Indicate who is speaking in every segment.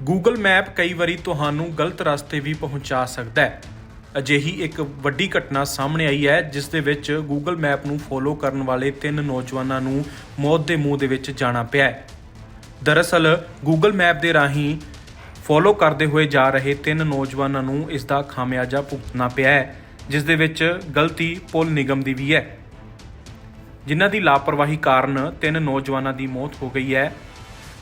Speaker 1: Google map ਕਈ ਵਾਰੀ ਤੁਹਾਨੂੰ ਗਲਤ ਰਸਤੇ ਵੀ ਪਹੁੰਚਾ ਸਕਦਾ ਹੈ। ਅਜਿਹੀ ਇੱਕ ਵੱਡੀ ਘਟਨਾ ਸਾਹਮਣੇ ਆਈ ਹੈ, ਜਿਸ ਦੇ ਵਿੱਚ Google ਮੈਪ ਨੂੰ ਫੋਲੋ ਕਰਨ ਵਾਲੇ ਤਿੰਨ ਨੌਜਵਾਨਾਂ ਨੂੰ ਮੌਤ ਦੇ ਮੂੰਹ ਦੇ ਵਿੱਚ ਜਾਣਾ ਪਿਆ ਹੈ। ਦਰਅਸਲ, Google ਮੈਪ ਦੇ ਰਾਹੀਂ ਫੋਲੋ ਕਰਦੇ ਹੋਏ ਜਾ ਰਹੇ ਤਿੰਨ ਨੌਜਵਾਨਾਂ ਨੂੰ ਇਸ ਦਾ ਖਾਮਿਆਜਾ ਭੁਗਤਣਾ ਪਿਆ ਹੈ, ਜਿਸ ਦੇ ਵਿੱਚ ਗਲਤੀ ਪੁਲ ਨਿਗਮ ਦੀ ਵੀ ਹੈ। ਜਿਨ੍ਹਾਂ ਦੀ ਲਾਪਰਵਾਹੀ ਕਾਰਨ ਤਿੰਨ ਨੌਜਵਾਨਾਂ ਦੀ ਮੌਤ ਹੋ ਗਈ ਹੈ।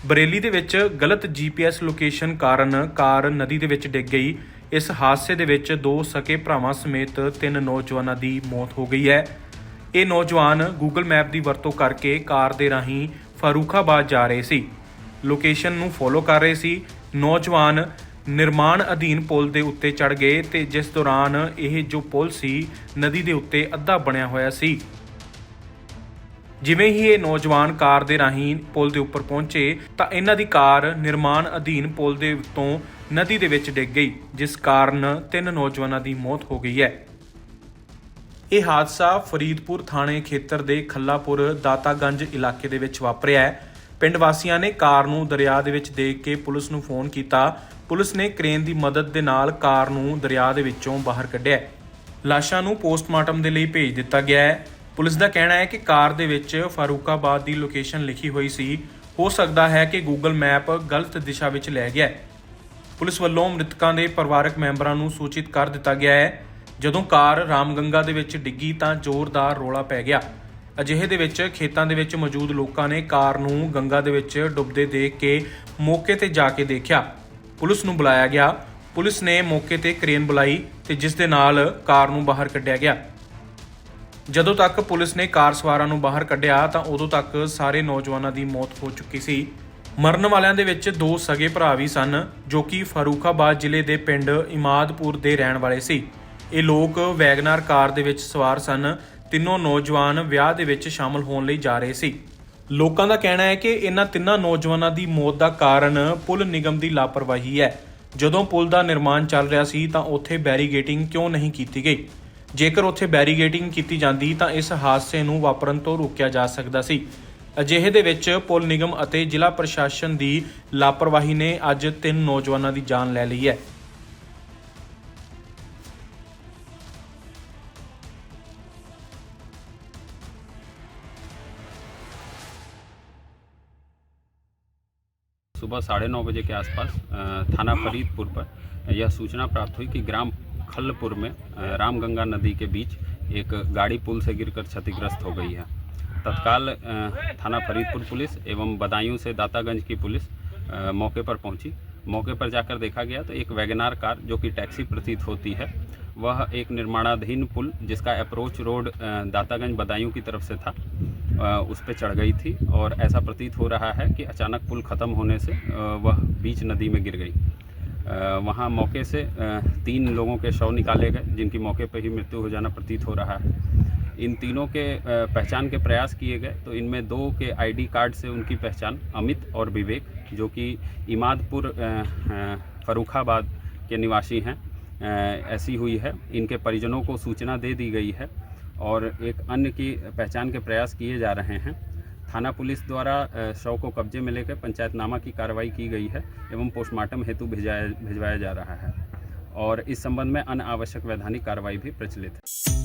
Speaker 1: ਬਰੇਲੀ ਦੇ ਵਿੱਚ ਗਲਤ ਜੀਪੀਐਸ ਲੋਕੇਸ਼ਨ ਕਾਰਨ ਕਾਰ ਨਦੀ ਦੇ ਵਿੱਚ ਡਿੱਗ ਗਈ। ਇਸ ਹਾਦਸੇ ਦੇ ਵਿੱਚ ਦੋ ਸਕੇ ਭਰਾਵਾਂ ਸਮੇਤ ਤਿੰਨ ਨੌਜਵਾਨਾਂ ਦੀ ਮੌਤ ਹੋ ਗਈ ਹੈ। ਇਹ ਨੌਜਵਾਨ Google ਮੈਪ ਦੀ ਵਰਤੋਂ ਕਰਕੇ ਕਾਰ ਦੇ ਰਾਹੀਂ ਫਾਰੂਖਾਬਾਦ ਜਾ ਰਹੇ ਸੀ। ਲੋਕੇਸ਼ਨ ਨੂੰ ਫੋਲੋ ਕਰ ਰਹੇ ਸੀ। ਨੌਜਵਾਨ ਨਿਰਮਾਣ ਅਧੀਨ ਪੁਲ ਦੇ ਉੱਤੇ ਚੜ ਗਏ ਤੇ ਜਿਸ ਦੌਰਾਨ ਇਹ ਜੋ ਪੁਲ ਸੀ, ਨਦੀ ਦੇ ਉੱਤੇ ਅੱਧਾ ਬਣਿਆ ਹੋਇਆ ਸੀ। ਜਿਵੇਂ ਹੀ ਇਹ ਨੌਜਵਾਨ ਕਾਰ ਦੇ ਰਾਹੀਂ ਪੁਲ ਦੇ ਉੱਪਰ ਪਹੁੰਚੇ ਤਾਂ ਇਹਨਾਂ ਦੀ ਕਾਰ ਨਿਰਮਾਣ ਅਧੀਨ ਪੁਲ ਦੇ ਤੋਂ ਨਦੀ ਦੇ ਵਿੱਚ ਡਿੱਗ ਗਈ, ਜਿਸ ਕਾਰਨ ਤਿੰਨ ਨੌਜਵਾਨਾਂ ਦੀ ਮੌਤ ਹੋ ਗਈ ਹੈ। ਇਹ ਹਾਦਸਾ ਫਰੀਦਪੁਰ ਥਾਣੇ ਖੇਤਰ ਦੇ ਖੱਲਾਪੁਰ ਦਾਤਾਗੰਜ ਇਲਾਕੇ ਦੇ ਵਿੱਚ ਵਾਪਰਿਆ ਹੈ। ਪਿੰਡ ਵਾਸੀਆਂ ਨੇ ਕਾਰ ਨੂੰ ਦਰਿਆ ਦੇ ਵਿੱਚ ਦੇਖ ਕੇ ਪੁਲਿਸ ਨੂੰ ਫੋਨ ਕੀਤਾ। ਪੁਲਿਸ ਨੇ ਕ੍ਰੇਨ ਦੀ ਮਦਦ ਦੇ ਨਾਲ ਕਾਰ ਨੂੰ ਦਰਿਆ ਦੇ ਵਿੱਚੋਂ ਬਾਹਰ ਕੱਢਿਆ ਲਾਸ਼ਾਂ ਨੂੰ ਪੋਸਟਮਾਰਟਮ ਦੇ ਲਈ ਭੇਜ ਦਿੱਤਾ ਗਿਆ ਹੈ। ਪੁਲਿਸ ਦਾ ਕਹਿਣਾ ਹੈ ਕਿ ਕਾਰ ਦੇ ਵਿੱਚ ਫਾਰੂਕਾਬਾਦ ਦੀ ਲੋਕੇਸ਼ਨ ਲਿਖੀ ਹੋਈ ਸੀ। ਹੋ ਸਕਦਾ ਹੈ ਕਿ Google ਮੈਪ ਗਲਤ ਦਿਸ਼ਾ ਵਿੱਚ ਲੈ ਗਿਆ ਹੈ। ਪੁਲਿਸ ਵੱਲੋਂ ਮ੍ਰਿਤਕਾਂ ਦੇ ਪਰਿਵਾਰਕ ਮੈਂਬਰਾਂ ਨੂੰ ਸੂਚਿਤ ਕਰ ਦਿੱਤਾ ਗਿਆ ਹੈ। ਜਦੋਂ ਕਾਰ ਰਾਮਗੰਗਾ ਦੇ ਵਿੱਚ ਡਿੱਗੀ ਤਾਂ ਜ਼ੋਰਦਾਰ ਰੋਲਾ ਪੈ ਗਿਆ। ਅਜਿਹੇ ਦੇ ਵਿੱਚ ਖੇਤਾਂ ਦੇ ਵਿੱਚ ਮੌਜੂਦ ਲੋਕਾਂ ਨੇ ਕਾਰ ਨੂੰ ਗੰਗਾ ਦੇ ਵਿੱਚ ਡੁੱਬਦੇ ਦੇਖ ਕੇ ਮੌਕੇ ਤੇ ਜਾ ਕੇ ਦੇਖਿਆ। ਪੁਲਿਸ ਨੂੰ ਬੁਲਾਇਆ ਗਿਆ। ਪੁਲਿਸ ਨੇ ਮੌਕੇ ਤੇ ਕ੍ਰੇਨ ਬੁਲਾਈ ਤੇ ਜਿਸ ਦੇ ਨਾਲ ਕਾਰ ਨੂੰ ਬਾਹਰ ਕੱਢਿਆ ਗਿਆ। ਜਦੋਂ ਤੱਕ ਪੁਲਿਸ ਨੇ ਕਾਰ ਸਵਾਰਾਂ ਨੂੰ ਬਾਹਰ ਕੱਢਿਆ ਤਾਂ ਉਦੋਂ ਤੱਕ ਸਾਰੇ ਨੌਜਵਾਨਾਂ ਦੀ ਮੌਤ ਹੋ ਚੁੱਕੀ ਸੀ। ਮਰਨ ਵਾਲਿਆਂ ਦੇ ਵਿੱਚ ਦੋ ਸਗੇ ਭਰਾ ਵੀ ਸਨ, ਜੋ ਕਿ ਫਾਰੂਖਾਬਾਦ ਜ਼ਿਲ੍ਹੇ ਦੇ ਪਿੰਡ ਇਮਾਦਪੁਰ ਦੇ ਰਹਿਣ ਵਾਲੇ ਸੀ। ਇਹ ਲੋਕ ਵੈਗਨਾਰ ਕਾਰ ਦੇ ਵਿੱਚ ਸਵਾਰ ਸਨ। ਤਿੰਨੋਂ ਨੌਜਵਾਨ ਵਿਆਹ ਦੇ ਵਿੱਚ ਸ਼ਾਮਲ ਹੋਣ ਲਈ ਜਾ ਰਹੇ ਸੀ। ਲੋਕਾਂ ਦਾ ਕਹਿਣਾ ਹੈ ਕਿ ਇਹਨਾਂ ਤਿੰਨਾਂ ਨੌਜਵਾਨਾਂ ਦੀ ਮੌਤ ਦਾ ਕਾਰਨ ਪੁਲ ਨਿਗਮ ਦੀ ਲਾਪਰਵਾਹੀ ਹੈ। ਜਦੋਂ ਪੁਲ ਦਾ ਨਿਰਮਾਣ ਚੱਲ ਰਿਹਾ ਸੀ ਤਾਂ ਉੱਥੇ ਬੈਰੀਗੇਟਿੰਗ ਕਿਉਂ ਨਹੀਂ ਕੀਤੀ ਗਈ? ਜੇਕਰ ਉੱਥੇ ਬੈਰੀਗੇਟਿੰਗ ਕੀਤੀ ਜਾਂਦੀ ਤਾਂ ਇਸ ਹਾਦਸੇ ਨੂੰ ਵਾਪਰਨ ਤੋਂ ਰੋਕਿਆ ਜਾ ਸਕਦਾ ਸੀ ਅਜਿਹੇ ਦੇ ਵਿੱਚ ਪੁਲ ਨਿਗਮ ਅਤੇ ਜ਼ਿਲ੍ਹਾ ਪ੍ਰਸ਼ਾਸਨ ਦੀ ਲਾਪਰਵਾਹੀ ਨੇ ਅੱਜ ਤਿੰਨ ਨੌਜਵਾਨਾਂ ਦੀ ਜਾਨ ਲੈ ਲਈ ਹੈ
Speaker 2: सुबह साढ़े नौ बजे के आसपास अ, थाना फरीदपुर पर यह सूचना प्राप्त हुई कि ग्राम खल्लपुर में रामगंगा नदी के बीच एक गाड़ी पुल से गिरकर क्षतिग्रस्त हो गई है। तत्काल थाना फरीदपुर पुलिस एवं बदायूं से दातागंज की पुलिस मौके पर पहुँची। मौके पर जाकर देखा गया तो एक वैगनार कार, जो कि टैक्सी प्रतीत होती है, वह एक निर्माणाधीन पुल, जिसका अप्रोच रोड दातागंज बदायूं की तरफ़ से था उस पर चढ़ गई थी और ऐसा प्रतीत हो रहा है कि अचानक पुल ख़त्म होने से वह बीच नदी में गिर गई। वहाँ मौके से तीन लोगों के शव निकाले गए, जिनकी मौके पर ही मृत्यु हो जाना प्रतीत हो रहा है। इन तीनों के पहचान के प्रयास किए गए तो इनमें दो के आईडी कार्ड से उनकी पहचान अमित और विवेक, जो कि इमादपुर फरुखाबाद के निवासी हैं। ऐसी हुई है। इनके परिजनों को सूचना दे दी गई है और एक अन्य की पहचान के प्रयास किए जा रहे हैं। थाना पुलिस द्वारा शव को कब्जे में लेकर पंचायतनामा की कार्रवाई की गई है एवं पोस्टमार्टम हेतु भिजवाया भिजवाया जा रहा है और इस संबंध में अनावश्यक वैधानिक कार्रवाई भी प्रचलित है।